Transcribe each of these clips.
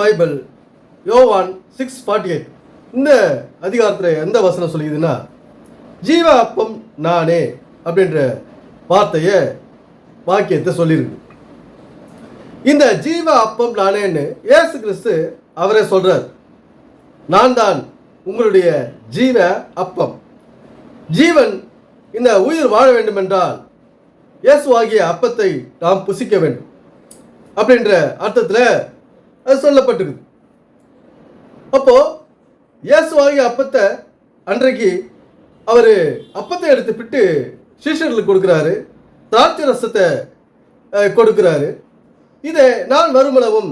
Bible யோவான் six forty eight இந்த அதிகாரத்தில் எந்த வசனம் சொல்லிக்குதுன்னா ஜீவ அப்பம் நானே அப்படின்ற வார்த்தையை வாக்கியத்தை சொல்லியிருக்கு. இந்த ஜீவ அப்பம் நானேன்னு ஏசு கிறிஸ்து அவரே சொல்றார். நான் தான் உங்களுடைய ஜீவ அப்பம். ஜீவன் இந்த உயிர் வாழ வேண்டும் என்றால் இயேசுவாகிய அப்பத்தை நாம் புசிக்க வேண்டும். அப்படின்ற அர்த்தத்தில் அது சொல்லப்பட்டிருக்கு அப்போ இயேசுவாகிய அப்பத்தை அன்றைக்கு அவர் அப்பத்தை எடுத்து பிட்டு சீஷர்களுக்கு கொடுக்குறாரு. திராட்சை ரசத்தை கொடுக்குறாரு. இதை நான் வருமளவும்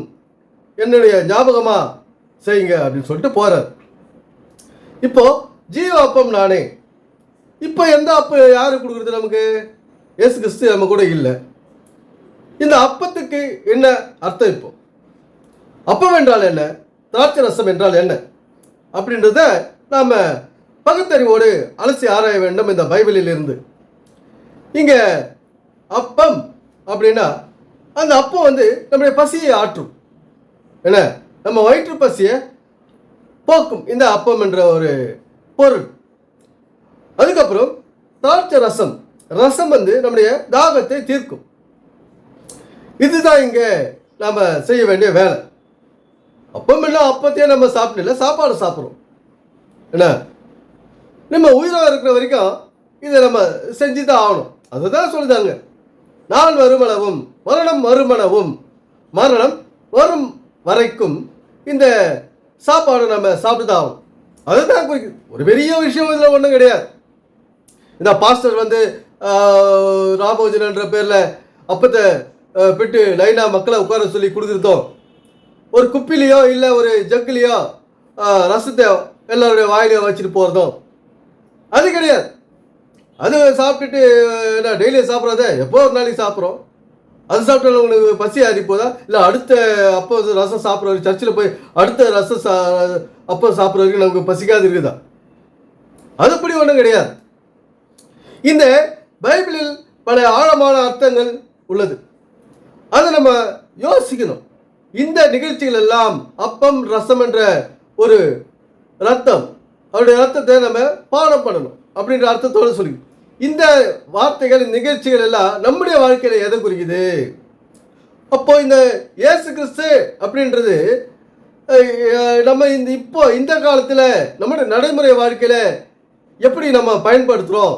என்னுடைய ஞாபகமாக செய்யுங்க அப்படின்னு சொல்லிட்டு போகிறார் இப்போ ஜீவ அப்பம் நானே. இப்போ எந்த அப்பம் யாரு கொடுக்குறது நமக்கு? இயேசு கிறிஸ்து நம்ம கூட இல்லை. இந்த அப்பத்துக்கு என்ன அர்த்தம் இப்போ? அப்பம் என்றால் என்ன? திராட்சை ரசம் என்றால் என்ன? அப்படின்றத நாம் பகுத்தறிவோடு அலசி ஆராய வேண்டும் இந்த பைபிளில் இருந்து. இங்கே அப்பம் அப்படின்னா அந்த அப்பம் வந்து நம்முடைய பசியை ஆற்றும். என்ன? நம்ம வயிற்று பசியை போக்கும். இந்த அப்பம் என்ற ஒரு பொருள். அதுக்கப்புறம் திராட்சை ரசம் ரசம் வந்து நம்முடைய தாகத்தை தீர்க்கும். இதுதான் இங்கே நாம் செய்ய வேண்டிய வேலை. அப்பம் இல்லை அப்பத்தையே நம்ம சாப்பிடல. சாப்பாடு சாப்பிட்றோம். என்ன? நம்ம உயிராக இருக்கிற வரைக்கும் இதை நம்ம செஞ்சு தான் ஆகணும். அதுதான் சொல்லுதாங்க நான் வருமளவும் மரணம் வருமளவும் மரணம் வரும் வரைக்கும் இந்த சாப்பாடு நம்ம சாப்பிட்டு தான் ஆகணும். அதுதான் குறிக்குது ஒரு பெரிய விஷயம் இதில் ஒன்றும் கிடையாது. இந்த பாஸ்டர் வந்து ஆஹ், ராமோஜன் என்ற பேரில் அப்பத்தை பிட்டு லைனாக மக்களை உட்கார சொல்லி கொடுக்குறதோ ஒரு குப்பிலையோ இல்லை ஒரு ஜக்குலையோ ரசத்தை எல்லாருடைய வாயிலையோ வச்சுட்டு போகிறதோ அது கிடையாது. அது சாப்பிட்டுட்டு என்ன டெய்லியும் சாப்பிட்றதே எப்போ ஒரு நாளைக்கு சாப்பிட்றோம். அது சாப்பிட்டாலும் உங்களுக்கு பசி ஆறி போதா? இல்லை அடுத்த அப்போ ரசம் சாப்பிட்ற வரைக்கும் சர்ச்சில் போய் அடுத்த ரசம் சா அப்போ சாப்பிட்ற வரைக்கும் நமக்கு பசிக்காது இருக்குதா? அதுபடி ஒன்றும் கிடையாது. இந்த பைபிளில் பல ஆழமான அர்த்தங்கள் உள்ளது. அதை நம்ம யோசிக்கணும். இந்த நிகழ்ச்சிகள் எல்லாம் அப்பம் ரசம் என்ற ஒரு ரத்தம். அவருடைய ரத்தத்தை நம்ம பானம் பண்ணணும் அப்படின்ற அர்த்தத்தோடு சொல்லி இந்த வார்த்தைகள் இந்த நிகழ்ச்சிகள் எல்லாம் நம்முடைய வாழ்க்கையில் எதை குறிக்குது? அப்போ இந்த இயேசு கிறிஸ்து அப்படின்றது நம்ம இந்த இப்போ இந்த காலத்தில் நம்முடைய நடைமுறை வாழ்க்கையில் எப்படி நம்ம பயன்படுத்துகிறோம்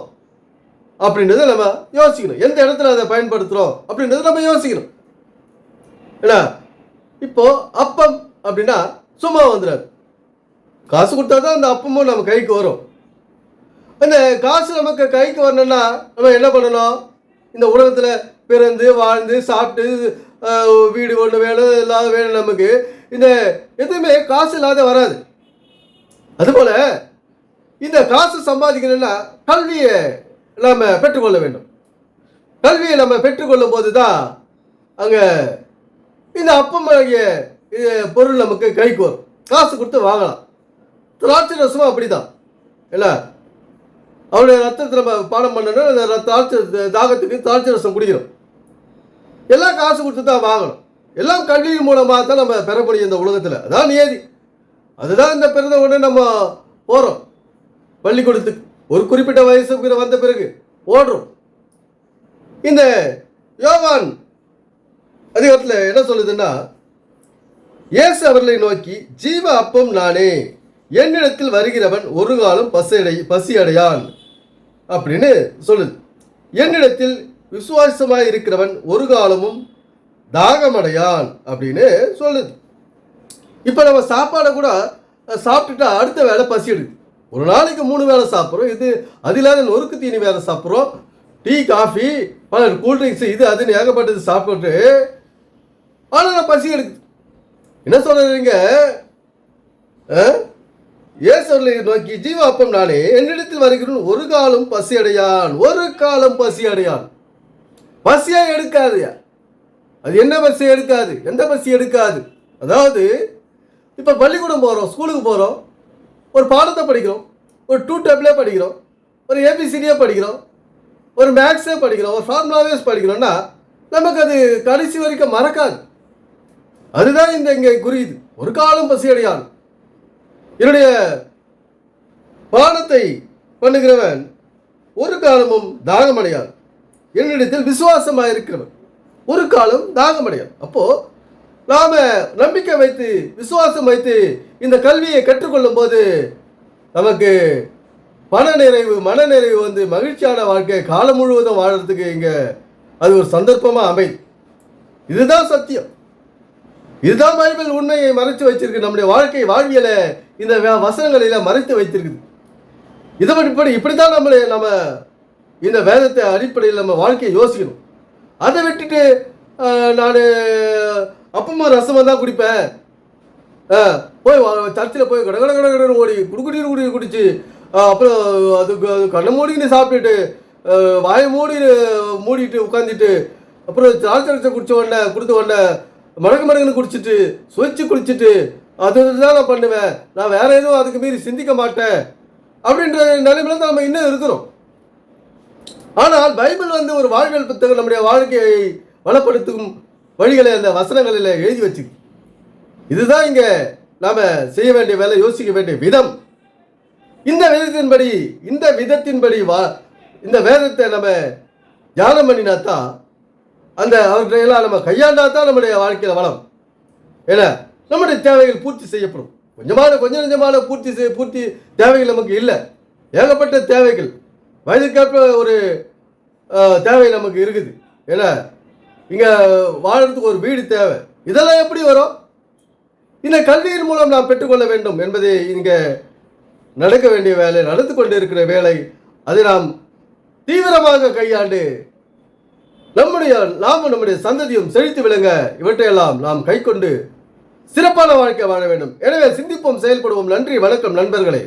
அப்படின்றத நம்ம யோசிக்கணும். எந்த இடத்துல அதை பயன்படுத்துகிறோம் அப்படின்றத நம்ம யோசிக்கணும். ஏன்னா இப்போ அப்பம் அப்படின்னா சும்மா வந்துடாது காசு கொடுத்தா தான் அந்த அப்பமும் நம்ம கைக்கு வரும். அந்த காசு நமக்கு கைக்கு வரணும்னா நம்ம என்ன பண்ணணும்? இந்த உலகத்தில் பிறந்து வாழ்ந்து சாப்பிட்டு வீடு ஒன்று வேணும் இல்லாத வேணும் நமக்கு இந்த எதுவுமே காசு இல்லாத வராது. அதுபோல் இந்த காசு சம்பாதிக்கணும்னா கல்வியை நாம் பெற்றுக்கொள்ள வேண்டும். கல்வியை நம்ம பெற்றுக்கொள்ளும் போது தான் அங்கே இந்த அப்பமாகிய இது பொருள் நமக்கு கைக்கு வரும் காசு கொடுத்து வாங்கலாம். திராட்சை ரசமும் அப்படிதான். இல்லை அவருடைய ரத்தத்தை நம்ம பானம் பண்ணணும்னா அந்த திராட்சை தாகத்துக்கு திராட்சை ரசம் குடிக்கிறோம். எல்லாம் காசு கொடுத்து தான் வாங்கணும். எல்லாம் கல்வியின் மூலமாக தான் நம்ம பெற முடியும் இந்த உலகத்தில். அதான் நியதி. அதுதான் இந்த பிறந்த உடனே நம்ம போகிறோம் பள்ளிக்கூடத்துக்கு. ஒரு குறிப்பிட்ட வயசுக்கு வந்த பிறகு ஓடுறோம். இந்த யோவான் அதிகாரத்தில் என்ன சொல்லுதுன்னா இயேசு அவர்களை நோக்கி ஜீவ அப்பம் நானே என்னிடத்தில் வருகிறவன் ஒரு காலம் பசியடை பசி அடையான் அப்படின்னு சொல்லுது. என்னிடத்தில் விசுவாசமாக இருக்கிறவன் ஒரு காலமும் தாகமடையான். அப்படின்னு சொல்லுது. இப்போ நம்ம சாப்பாடை கூட சாப்பிட்டுட்டா அடுத்த வேலை பசி எடுக்குது ஒரு நாளைக்கு மூணு வேளை சாப்பிட்றோம். இது அது இல்லாத நொறுக்கு தீனி வேலை சாப்பிட்றோம். டீ காஃபி பல கூல்ட்ரிங்க்ஸ் இது அதுன்னு ஏகப்பட்டது சாப்பிட்டு ஆனால் பசி எடுக்குது. என்ன சொல்றீங்க இயேசுவர்களை நோக்கி ஜீவாப்பம் நானே என்னிடத்தில் வருகிறோம் ஒரு காலம் பசி அடையான் ஒரு காலம் பசி அடையான். பசியா எடுக்காதுயா அது என்ன பசி எடுக்காது? எந்த பசி எடுக்காது? அதாவது இப்போ பள்ளிக்கூடம் போகிறோம் ஸ்கூலுக்கு போகிறோம் ஒரு பாடத்தை படிக்கிறோம் ஒரு டூ டேபிளே படிக்கிறோம் ஒரு ஏபிசிடியே படிக்கிறோம் ஒரு மேக்ஸே படிக்கிறோம் ஒரு ஃபார்முலாவேஸ் படிக்கிறோம்னா நமக்கு அது கடைசி வரைக்கும் மறக்காது. அதுதான் இந்த இங்கே குறியுது ஒரு காலம் பசியடையான் என்னுடைய பானத்தை பண்ணுகிறவன் ஒரு காலமும் தாகமடையான். என்னிடத்தில் விசுவாசமாக இருக்கிறவன் ஒரு காலம் தாகமடையான். அப்போ நாம நம்பிக்கை வைத்து விசுவாசம் வைத்து இந்த கல்வியை கற்றுக்கொள்ளும் போது நமக்கு பண நிறைவு மன நிறைவு வந்து மகிழ்ச்சியான வாழ்க்கை காலம் முழுவதும் வாழறதுக்கு இங்கே அது ஒரு சந்தர்ப்பமாக அமைது இதுதான் சத்தியம். இதுதான் பைபிள் உண்மையை மறைத்து வச்சிருக்கு நம்முடைய வாழ்க்கை வாழ்வியலை இந்த வ- வசனங்களில மறைத்து வைத்திருக்குது. இதை இப்படி இப்படித்தான் நம்மளை நம்ம இந்த வேதத்தை அடிப்படையில் நம்ம வாழ்க்கையை யோசிக்கணும். அதை விட்டுட்டு நான் அப்பமா ரசமாக தான் குடிப்பேன். போய் சர்ச்சில் போய் கட கட கட கடன் ஓடி குடுக்குடி குடி குடிச்சு அப்புறம் அதுக்கு அது கண்ணை மூடின்னு சாப்பிட்டுட்டு ஆ, வாயை மூடி மூடிட்டு உட்காந்துட்டு அப்புறம் திராட்சை குடிச்ச உடனே கொடுத்த உடனே மடங்கு மடக்குன்னு குடிச்சிட்டு சுவைச்சு குடிச்சிட்டு அது தான் நான் பண்ணுவேன். நான் வேற எதுவும் அதுக்கு மீறி சிந்திக்க மாட்டேன். அப்படின்ற நிலைமையில தான் நம்ம இன்னும் இருக்கிறோம். ஆனால் பைபிள் வந்து ஒரு வாழ்வியல் புத்தகம் நம்முடைய வாழ்க்கையை வளப்படுத்தும் வழிகளை அந்த வசனங்களில் எழுதி வச்சு இதுதான் இங்கே நாம் செய்ய வேண்டிய வேலை யோசிக்க வேண்டிய விதம். இந்த விதத்தின்படி இந்த விதத்தின்படி வா இந்த வேதத்தை நம்ம தியானம் பண்ணினா தான் அந்த அவற்றையெல்லாம் நம்ம கையாண்டா தான் நம்முடைய வாழ்க்கையில் வளம். ஏன்னா நம்முடைய தேவைகள் பூர்த்தி செய்யப்படும். கொஞ்சமான கொஞ்சம் கொஞ்சமான பூர்த்தி செய்ய பூர்த்தி தேவைகள் நமக்கு இல்லை. ஏகப்பட்ட தேவைகள். வயதுக்கேற்ப ஒரு தேவை நமக்கு இருக்குது. ஏன்னா இங்கே வாழறதுக்கு ஒரு வீடு தேவை. இதெல்லாம் எப்படி வரும்? இந்த கல்வியின் மூலம் நாம் பெற்றுக்கொள்ள வேண்டும் என்பதை இங்கே நடக்க வேண்டிய வேலை நடந்து கொண்டு இருக்கிற வேலை. அதை நாம் தீவிரமாக கையாண்டு நம்முடைய நாமும் நம்முடைய சந்ததியும் செழித்து விளங்க இவற்றையெல்லாம் நாம் கைக்கொண்டு சிறப்பான வாழ்க்கை வாழ வேண்டும். எனவே சிந்திப்போம் செயல்படுவோம். நன்றி வணக்கம் நண்பர்களே.